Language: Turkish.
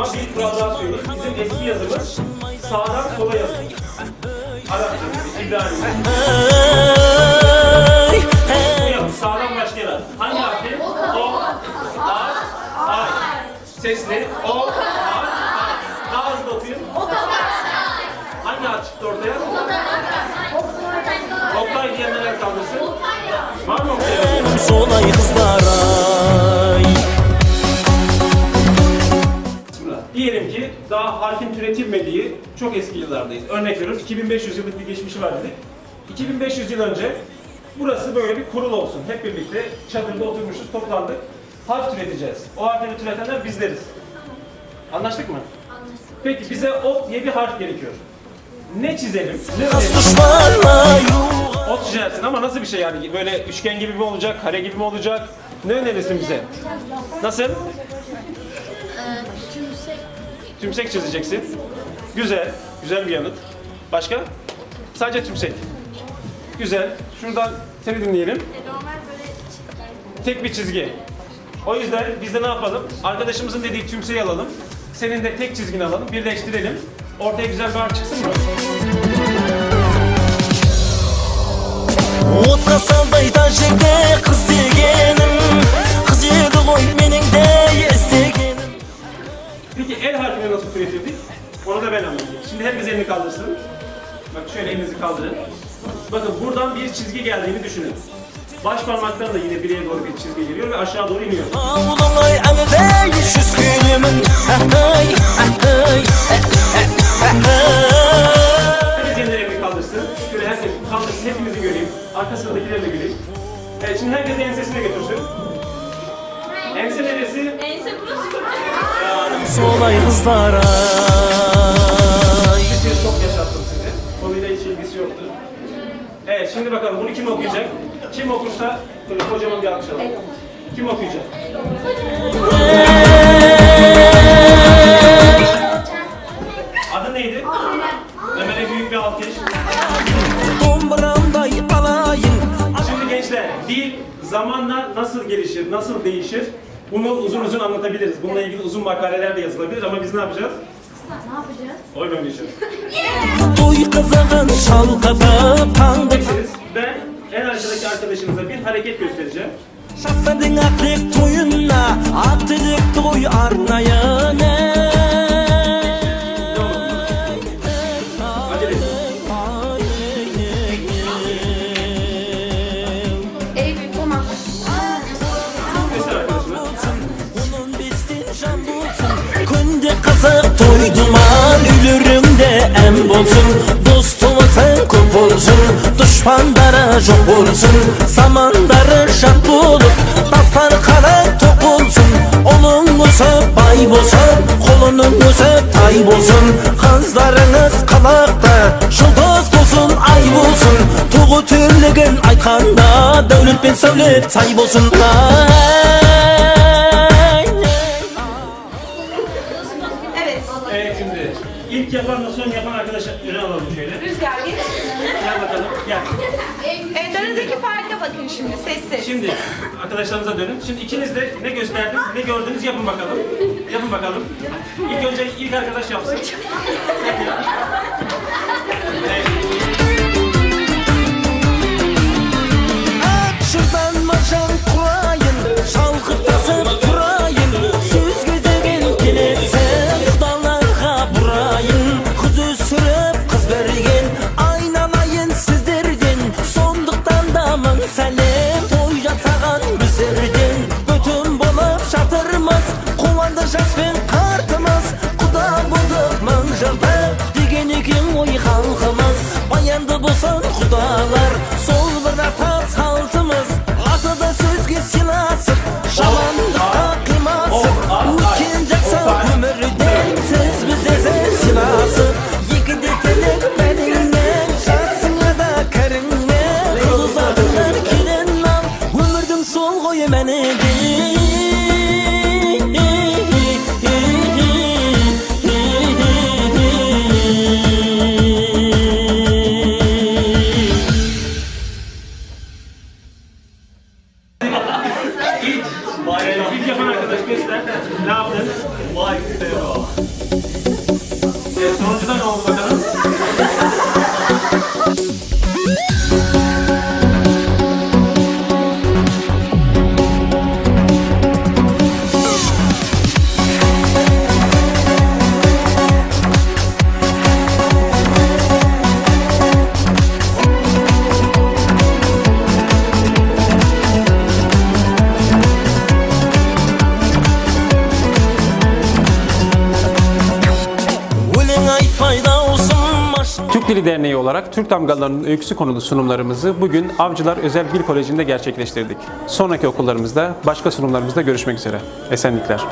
Ama bir kural daha söyleyeyim. Bizim eski yazımız sağdan sola yazılır. Arapça, İbrani. Ey, ey. Okuyalım, sağdan başlayalım. Hangi harfi? O, A, Ay. Sesli. O, A, Ay. Daha hızlı okuyun. Hangi harf çıktı ortaya? Oktay diyenler kaldırsın. Var mı Oktay? Solay kızlar harfin türetilmediği çok eski yıllardayız. Örnek veriyoruz 2500 yıllık bir geçmişi var dedik. 2500 yıl önce burası böyle bir kurul olsun. Hep birlikte çadırda oturmuşuz, toplandık. Harf türeteceğiz. O harfleri türetenler bizleriz. Anlaştık mı? Anlaştık. Peki bize o diye bir harf gerekiyor. Ne çizelim? Ne Ot çizersin ama nasıl bir şey yani? Böyle üçgen gibi mi olacak, kare gibi mi olacak? Ne önerirsin bize? Nasıl? Tümsek Tümsek çizeceksin. Güzel, güzel bir yanıt. Başka? Sadece tümsek. Güzel. Şuradan seni dinleyelim. normal böyle çizgi. Tek bir çizgi. O yüzden biz de ne yapalım? Arkadaşımızın dediği tümseyi alalım. Senin de tek çizgini alalım. Birleştirelim. Ortaya güzel bir harf çıksın mı? Отқа салдай жерде қыз şekilde nasıl türetildik onu da ben anlatayım. Şimdi herkes elini kaldırsın. Bak şöyle elinizi kaldırın. Bakın buradan bir çizgi geldiğini düşünün. Baş parmaktan da yine bireye doğru bir çizgi geliyor ve aşağı doğru iniyor. herkes elini elini kaldırsın. Şöyle herkes kaldırsın hepimizi göreyim. Arkasındakileri de göreyim. Evet şimdi herkes ensesine götürsün. Ense neresi? Ense burası solay hızlara Sizin şey çok yaşattım sizi. Konuyla hiç ilgisi yoktu. Evet şimdi bakalım bunu kim okuyacak? Kim okursa böyle kocaman bir alkış alalım. Kim okuyacak? Adı neydi? Ömer'e büyük bir alkış. Şimdi gençler dil zamanla nasıl gelişir, nasıl değişir? Bunu uzun uzun anlatabiliriz. Bununla ilgili uzun makaleler de yazılabilir ama biz ne yapacağız? Ne yapacağız? Oyun oynayacağız. Oy kazanın çalkada pandık. Ben en arkadaki arkadaşınıza bir hareket göstereceğim. Şasadın aklık toyunla, aklık toy arnaya? gülürümde em bolsun Dostum sen kop olsun Düşmanlara çok olsun Samanları şap bulup Dastar kara top olsun Olunguza bay bolsun Kolununguza tay bolsun Kızlarınız kalakta Şulduz bolsun ay bolsun Tuğu türlügün aykanda Dövlüt ben sövlüt say bolsun Ay. İlk yapanla son yapan arkadaşa öne alalım şöyle. Rüzgar gel. Gel bakalım gel. Evet aradaki farka bakın şimdi sessiz. Şimdi arkadaşlarınıza dönün. Şimdi ikiniz de ne gösterdiniz, ne gördünüz yapın bakalım. Yapın bakalım. İlk önce ilk arkadaş yapsın. 断了。Yapan arkadaş göster. Ne yaptın? Vay Sero. Türk Dili Derneği olarak Türk damgalarının öyküsü konulu sunumlarımızı bugün Avcılar Özel Dil Koleji'nde gerçekleştirdik. Sonraki okullarımızda başka sunumlarımızda görüşmek üzere. Esenlikler.